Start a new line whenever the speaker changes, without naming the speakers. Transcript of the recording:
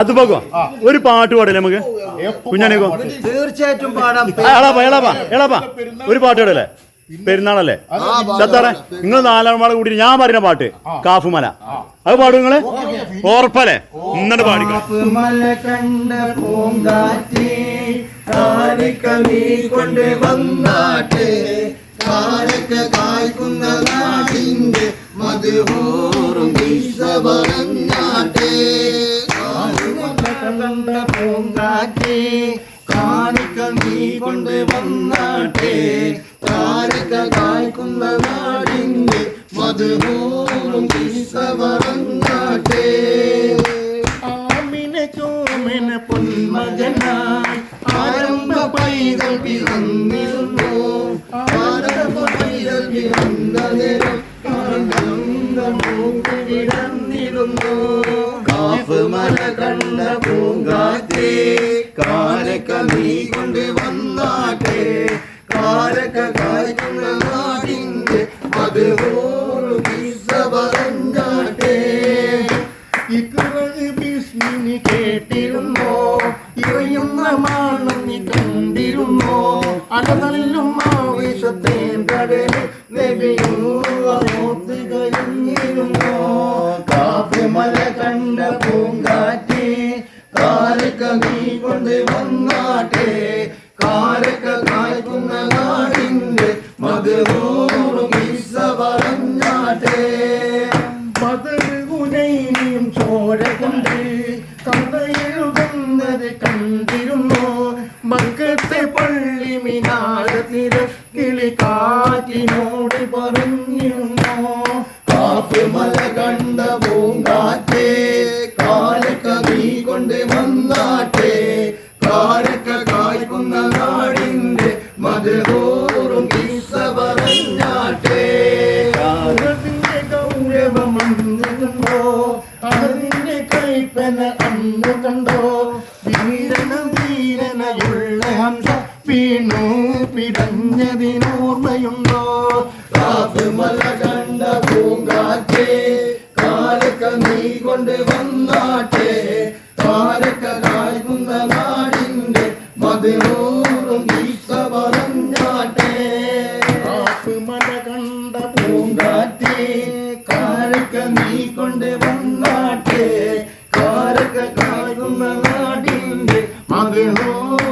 അത് പോകുവാ ഒരു പാട്ട് പാടില്ലേ നമുക്ക്? കുഞ്ഞാണിക്കോ
തീർച്ചയായിട്ടും പാടാം.
എളാപ്പാ എളാപ്പാ എളാപ്പാ ഒരു പാട്ട് പാടല്ലേ? പെരുന്നാളല്ലേ? ചത്താറേ നിങ്ങൾ നാലാം കൂടി ഞാൻ പറയുന്ന പാട്ട് കാഫുമല. അത് പാടും നിങ്ങൾ? ഓർപ്പല്ലേ? ഇന്നിട്ട് പാടിക്കും.
മല കണ്ട പൂങ്കാറ്റേ കാലിക്ക നീ കൊണ്ട് വന്നാട്ടെ. കാലക്ക കായ്ക്കുന്ന നാടിന്റെ മധുഹോറും നീ കൊണ്ട് വന്നാട്ടെ. താരക കായ്ക്കുന്ന നാടിന്റെ മധുഹോറും വീസ പറഞ്ഞാട്ടെ ആമിന ചോമന പൊന്മകനായി ആരംഭ പൈതൽ പിറന്നിരുന്നു. ആരംഭ പൈതൽ പിറന്നതിനും വിടന്നിരുന്നു മല കണ്ട പൂങ്കാറ്റേ കാലക്ക നീ കൊണ്ട് വന്നാട്ടെ കാലക്ക കായ്ക്കുന്ന നാടിന്റെ മധുഹോറും വീസ പറഞ്ഞാട്ടെ ഇക്കുറക് ഭീഷ്മിനി കേട്ടിരുന്നോ? ഇറയുന്ന നീ കണ്ടിരുന്നോ? നബിയൂത്ത് കഴിഞ്ഞിരുന്നോ മല കണ്ട കൊണ്ട് വന്നാട്ടെ. കാലക്ക കായ്ക്കുന്ന നാടിന്റെ മധുരോറും ഈസ പറഞ്ഞാട്ടെ. മതകുനയും ചോര കൊണ്ട് കഥ എഴുതുന്നത് കണ്ടിരുന്നു. മക്കത്തെ പള്ളി മിനാരത്തിര കിളി കാറ്റിനോട് പറഞ്ഞിരുന്നു. കാപ്പ് കണ്ട അന്ന് കണ്ടോ. വീരന വീരനയുള്ള ഹംസം വീണു. പിടഞ്ഞതിനോർമ്മയുണ്ടോ? കാതുമല കണ്ട പൂങ്കാറ്റേ കാലക്ക നീ കൊണ്ട് വന്നാട്ടേ കാലക്ക കായ്ക്കുന്ന നാടിന്റെ മതിനോറും ഈസ പറഞ്ഞാട്ടെ കാഫുമല കണ്ട പൂങ്കാറ്റേ Madhu Nadinde Madhu Nadinde